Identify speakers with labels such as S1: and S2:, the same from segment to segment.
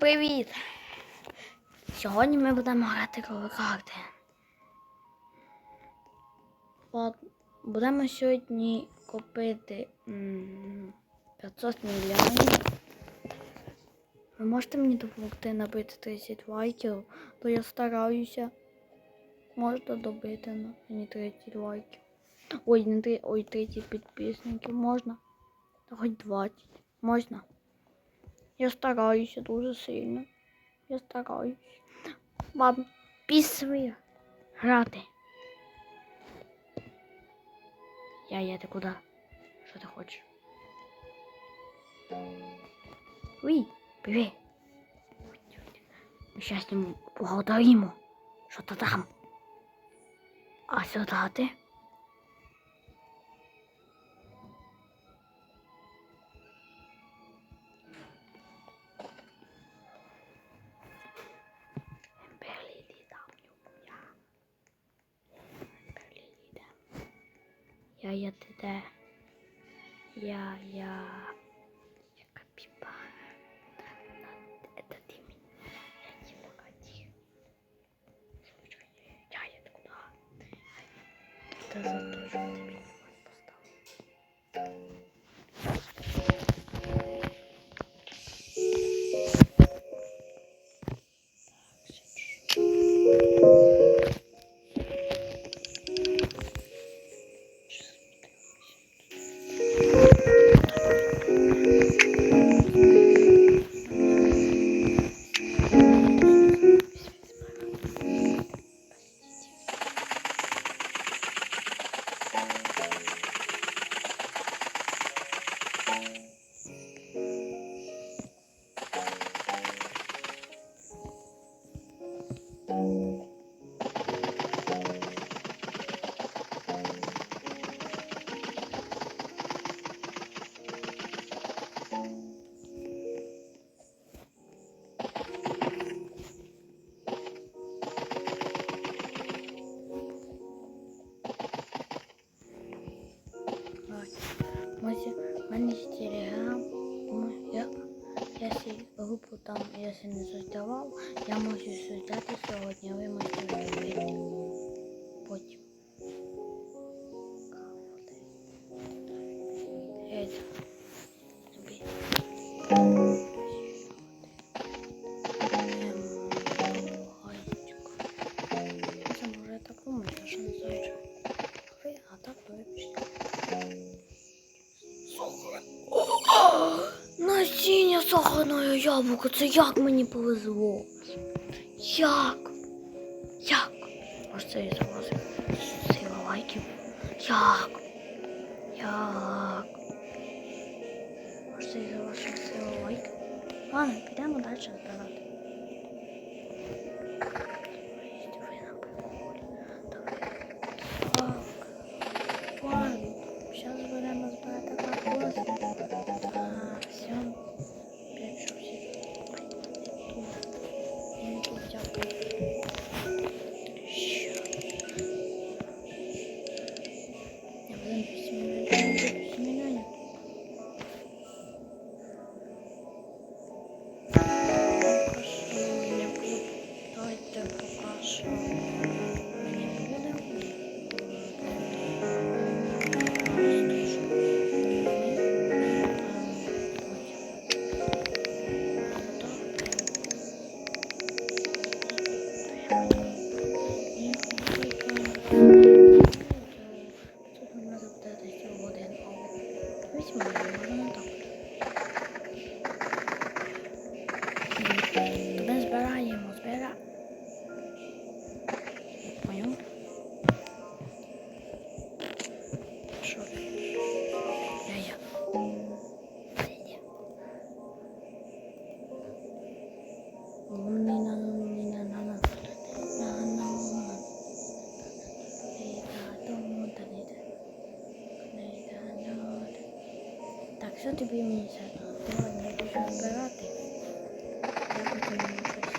S1: привіт! Сьогодні ми будемо грати карти. От, будемо сьогодні купити 500 мільйонів. Ви можете мені допомогти набити 30 лайків, то я стараюся. Можете добити мені 30 лайків. Ой, не 3, ой, 30 підписників можна? Хоч 20. Можна. Я стараюся дуже сильно. Я стараюсь. Мам, пісви грати. Я, я, ти куди? Що ти хочеш? Уй, привіт. Ми щас з ним поговоримо. Що то там? А сюди ти? Я, я, ти де? Я, я. Я капібара. Это ты меня. Я не погоди. Я, я, куда? Это за то, что ты меня там, якщо не создавав, я можу создати сьогодні, а ви можете яблука, це як мені повезло? Як? Як? Може це і залазив? Сила лайків. Як? Як? Може це і залазив сила лайків? Ладно, підемо далі збирати. Ми що тобі мені зараз? Давай, я буду. Я щось.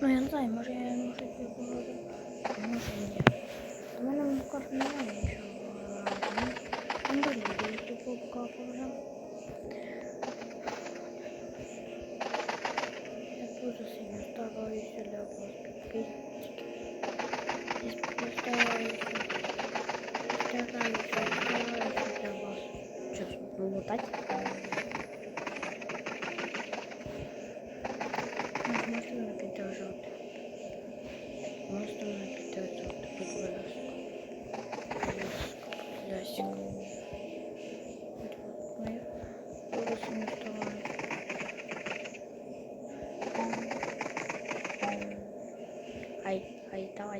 S1: Ну, я не знаю, може я можу тобі поговорити. Може ні. У мене в карті немає нічого. Ну, добре, я тобі покажу вже. вас підписчики.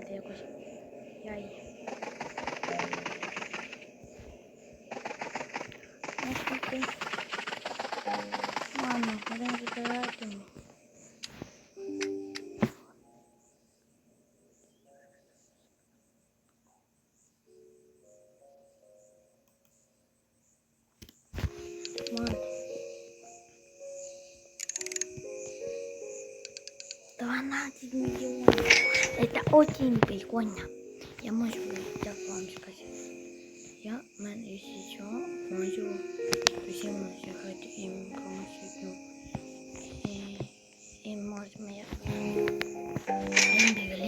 S1: 得过去，压抑。12 миллионов. Это очень прикольно. Я могу так вам сказать. Я, мен, что, могу всем зіграти їм комусь И, и может може моя Ембер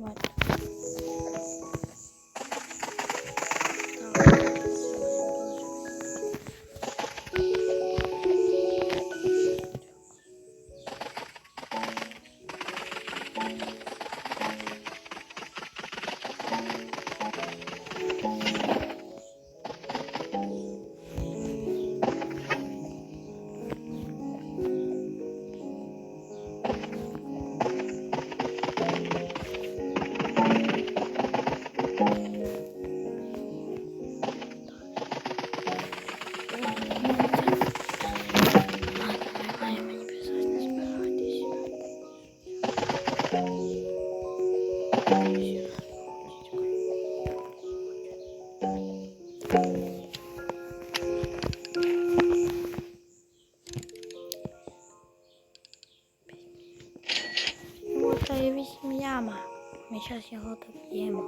S1: Вот. Ладно, яма. Ми зараз його доб'ємо.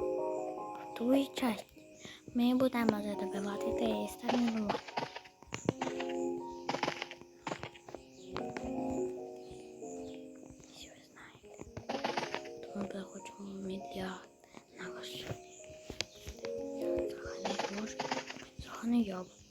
S1: Ту часть ми будемо задобивати 300 минут. Всі ви знаєте. То ми захочемо мільярд на вашу. Сахане може. Сахане яблуко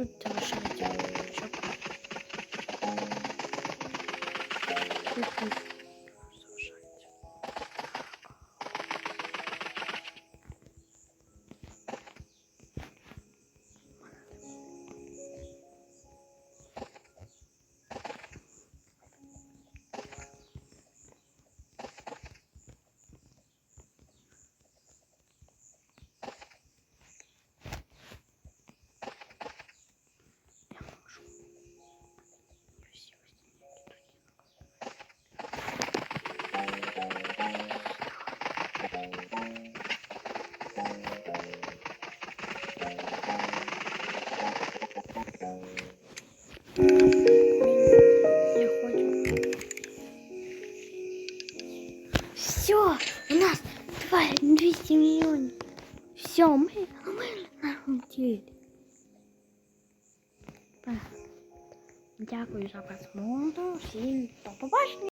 S1: Türk tanışım hikayesi çok. Çok iyi. Побачення.